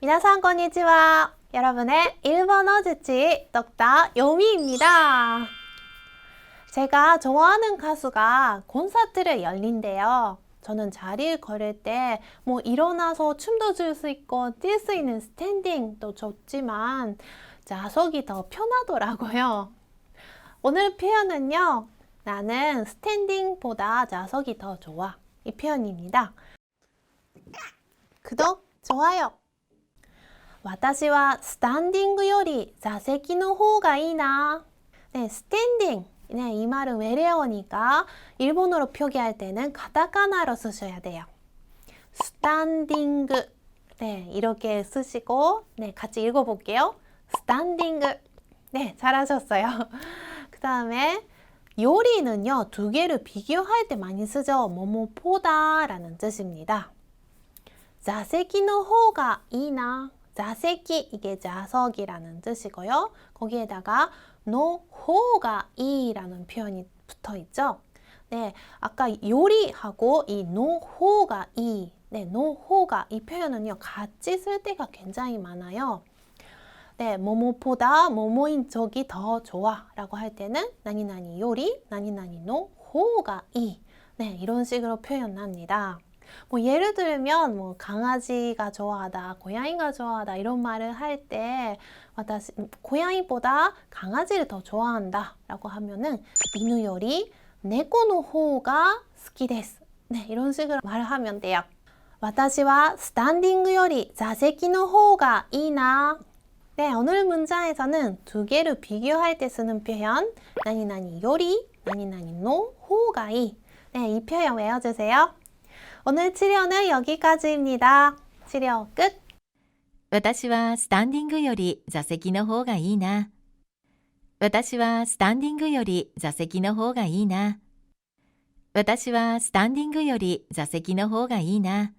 미나상 건니치와 여러분의 일본어 지치 덕다 요미입니다. 제가 좋아하는 가수가 콘서트를 열린대요. 저는 자리를 걸을 때 뭐 일어나서 춤도 출 수 있고 뛸 수 있는 스탠딩도 좋지만 좌석이 더 편하더라고요. 오늘 표현은요. 나는 스탠딩보다 좌석이 더 좋아. 이 표현입니다. 구독, 좋아요. 私はスタンディングより座席の方がいいな. 네, 스탠딩. 네, 이 말은 외래어니까 일본어로 표기할 때는 카타카나로 쓰셔야 돼요. 스탠딩그. 네, 이렇게 쓰시고 네, 같이 읽어 볼게요. 스탠딩그. 네, 잘하셨어요. 그다음에 요리는요, 두 개를 비교할 때 많이 쓰죠. 뭐뭐보다라는 뜻입니다. 자세기의 호가 이나 자세기 이게 좌석이라는 뜻이고요. 거기에다가 노 호가 이라는 표현이 붙어 있죠. 네, 아까 요리하고 이 노호가 이, 네, 노호가 이 표현은요 같이 쓸 때가 굉장히 많아요. 네, 뭐뭐보다 뭐뭐인 적이 더 좋아라고 할 때는 나니나니 요리, 나니나니 노호가 이, 네, 이런 식으로 표현합니다. 뭐 예를 들면 뭐 강아지가 좋아하다, 고양이가 좋아하다 이런 말을 할 때 고양이보다 강아지를 더 좋아한다라고 하면은 이누 요리 네코노 호가 스키です. 네, 이런 식으로 말을 하면 돼요. 私はスタンディングより座席の方がいいな. 네, 오늘 문장에서는 두 개를 비교할 때 쓰는 표현 나니나니 요리, 나니나니 노 호가 이. 네, 이 표현 외워주세요. 오늘 치료는 여기까지입니다. 치료 끝! 私はスタンディングより座席の方がいいな。私はスタンディングより座席の方がいいな。私はスタンディングより座席の方がいいな。